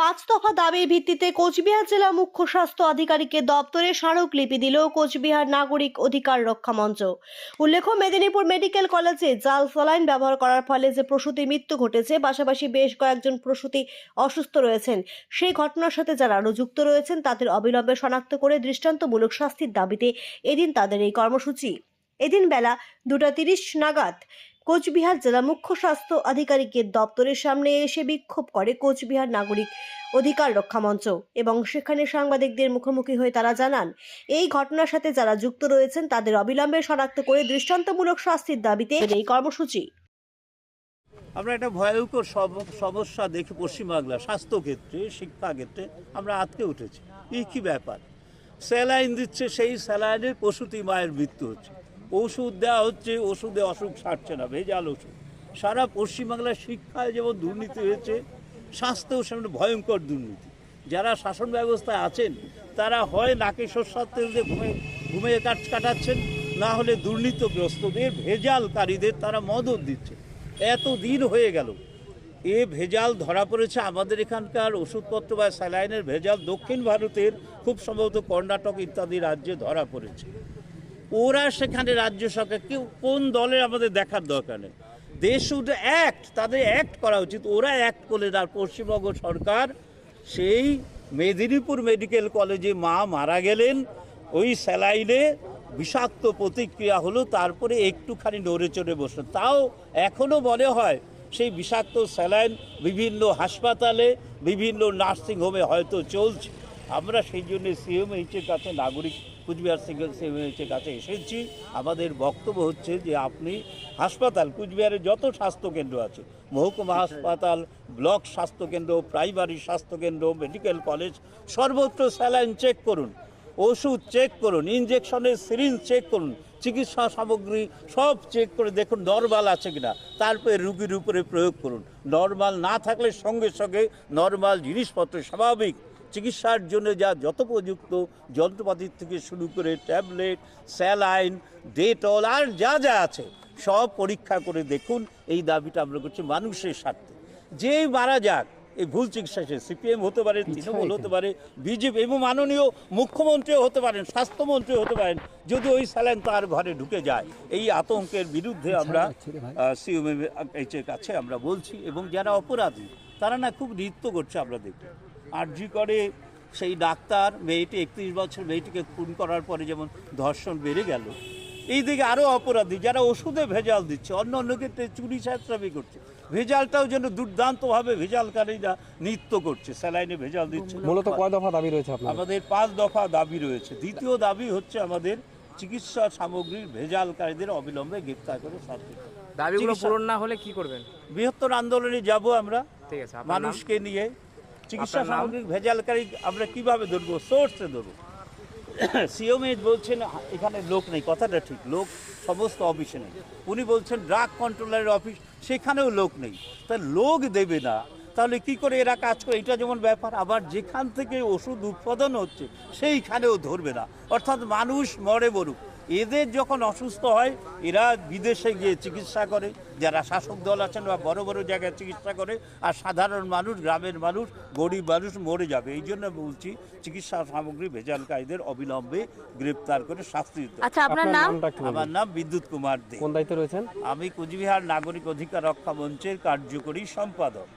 পাঁচ দফা দাবির ভিত্তিতে কোচবিহার জেলা মুখ্য স্বাস্থ্য আধিকারিকের দপ্তরে স্মারকলিপি দিল কোচবিহার নাগরিক অধিকার রক্ষা মঞ্চ। উল্লেখ্য, মেদিনীপুর মেডিকেল কলেজে জাল স্যালাইন ব্যবহার করার ফলে যে প্রসূতি মৃত্যু ঘটেছে, পাশাপাশি বেশ কয়েকজন প্রসূতি অসুস্থ রয়েছেন। সেই ঘটনার সাথে যারা যুক্ত রয়েছেন, তাদের অবিলম্বে শনাক্ত করে দৃষ্টান্তমূলক শাস্তির দাবিতে এদিন তাদের এই কর্মসূচি। এদিন বেলা দুটা তিরিশ নাগাদ কোচবিহার জেলা মুখ্য স্বাস্থ্য আধিকারিকের দপ্তরের সামনে এসে বিক্ষোভ করে কোচবিহার নাগরিক অধিকার রক্ষা মঞ্চ এবং সেখানে সাংবাদিকদের মুখোমুখি হয়ে তারা জানান, এই ঘটনার সাথে যারা যুক্ত রয়েছেন তাদের অবিলম্বে শনাক্ত করে দৃষ্টান্তমূলক শাস্তির দাবিতে এই কর্মসূচি। আমরা একটা ভয়ঙ্কর সম- সমস্যা দেখি পশ্চিমবাংলা স্বাস্থ্যক্ষেত্রে, শিক্ষাক্ষেত্রে আমরা আটকে উঠেছি। এই কী ব্যাপার? স্যালাইন দিচ্ছে, সেই স্যালাইনের প্রসূতি মায়ের মৃত্যু হচ্ছে। ওষুধ দেওয়া হচ্ছে, ওষুধে অসুখ সারছে না, ভেজাল ওষুধ। সারা পশ্চিমবাংলার শিক্ষায় যেমন দুর্নীতি হয়েছে, স্বাস্থ্যেও সেমন ভয়ঙ্কর দুর্নীতি। যারা শাসন ব্যবস্থায় আছেন, তারা হয় নাকে দিয়ে ঘুমে, ঘুমিয়ে কাট কাটাচ্ছেন, না হলে দুর্নীতিগ্রস্তদের, ভেজালকারীদের তারা মদত দিচ্ছে এত দিন হয়ে গেল। এ ভেজাল ধরা পড়েছে আমাদের এখানকার ওষুধপত্র বা স্যালাইনের ভেজাল দক্ষিণ ভারতের, খুব সম্ভবত কর্ণাটক ইত্যাদি রাজ্যে ধরা পড়েছে। ওরা সেখানে রাজ্য সরকার কেউ কোন দলের আমাদের দেখার দরকার নেই। দে শুড অ্যাক্ট তাদের অ্যাক্ট করা উচিত। ওরা অ্যাক্ট করলে আর পশ্চিমবঙ্গ সরকার সেই মেদিনীপুর মেডিকেল কলেজে মা মারা গেলেন, ওই স্যালাইনে বিষাক্ত প্রতিক্রিয়া হলো, তারপরে একটুখানি নড়ে চড়ে বসল তাও এখনও মনে হয় সেই বিষাক্ত স্যালাইন বিভিন্ন হাসপাতালে, বিভিন্ন নার্সিংহোমে হয়তো চলছে। আমরা সেই জন্য সিএমএইচের কাছে, নাগরিক কুচবিহার সিঙ্গেল সিএমএইচের কাছে এসেছি। আমাদের বক্তব্য হচ্ছে যে আপনি হাসপাতাল কুচবিহারের যত স্বাস্থ্যকেন্দ্র আছে, মহকুমা হাসপাতাল, ব্লক স্বাস্থ্যকেন্দ্র, প্রাইমারি স্বাস্থ্যকেন্দ্র, মেডিকেল কলেজ, সর্বত্র স্যালাইন চেক করুন, ওষুধ চেক করুন ইঞ্জেকশনের সিরিঞ্জ চেক করুন, চিকিৎসা সামগ্রী সব চেক করে দেখুন নর্মাল আছে কিনা, তারপরে রুগীর উপরে প্রয়োগ করুন। নর্মাল না থাকলে সঙ্গে সঙ্গে নর্মাল জিনিসপত্র স্বাভাবিক। চিকিৎসার জন্য যা যত প্রযুক্ত যন্ত্রপাতির থেকে শুরু করে ট্যাবলেট স্যালাইন ডেটল আর যা যা আছে সব পরীক্ষা করে দেখুন। এই দাবিটা আমরা করছি মানুষের স্বার্থে। যেই মারা যাক এই ভুল চিকিৎসা সে সিপিএম হতে পারে তৃণমূল হতে পারে বিজেপি এবং মাননীয় মুখ্যমন্ত্রীও হতে পারেন স্বাস্থ্যমন্ত্রী হতে পারেন যদি ওই স্যালাইন তার ঘরে ঢুকে যায়। এই আতঙ্কের বিরুদ্ধে আমরা সিএমএইচের কাছে আমরা বলছি এবং যারা অপরাধী তারা না খুব নৃত্য করছে আমরা দেখি। আরজি করে সেই ডাক্তার মেয়েটি একত্রিশ বছর মেয়েটিকে খুন করার পরে যেমন ধর্ষণ বেড়ে গেল। এই দিকে আরও অপরাধী যারা ওষুধে ভেজাল দিচ্ছে অন্য অন্য ক্ষেত্রে চুরি ছাত্রামি করছে। ভেজালটাও যেন দুর্দান্তভাবে ভেজালকারীরা নৃত্য করছে স্যালাইনে ভেজাল দিচ্ছে। মূলত কয় দফা দাবি রয়েছে আমাদের পাঁচ দফা দাবি রয়েছে। দ্বিতীয় দাবি হচ্ছে আমাদের চিকিৎসা সামগ্রীর ভেজালকারীদের অবিলম্বে গ্রেপ্তার করে শাস্তি দাবিগুলো পূরণ না হলে কি করবেন? বৃহত্তর আন্দোলনে যাব আমরা। ঠিক আছে মানুষকে নিয়ে চিকিৎসা সামগ্রিক ভেজালকারী আমরা কীভাবে ধরবো? সোর্সে ধরবো। সিওমএইচ বলছেন এখানে লোক নেই কথাটা ঠিক। লোক সমস্ত অফিসে নেই। উনি বলছেন ড্রাগ কন্ট্রোলারের অফিস সেখানেও লোক নেই। তা লোক দেবে না। তাহলে কি করে এরা কাজ করে? এটা যেমন ব্যাপার আবার যেখান থেকে ওষুধ উৎপাদন হচ্ছে সেইখানেও ধরবে না। অর্থাৎ মানুষ মরে মরুক। এদের যখন অসুস্থ হয় এরা বিদেশে গিয়ে চিকিৎসা করে। যারা শাসক দল আছেন বা বড় বড় জায়গায় চিকিৎসা করে আর সাধারণ মানুষ গ্রামের মানুষ গরিব মানুষ মরে যাবে। এই জন্য বলছি চিকিৎসা সামগ্রী ভেজালকারীদের অবিলম্বে গ্রেপ্তার করে শাস্তি দিতে হবে। আচ্ছা আপনার নাম। আমার নাম বিদ্যুৎ কুমার দে। কোন দায়িত্বে রয়েছেন? আমি কুচবিহার নাগরিক অধিকার রক্ষা মঞ্চের কার্যকরী সম্পাদক।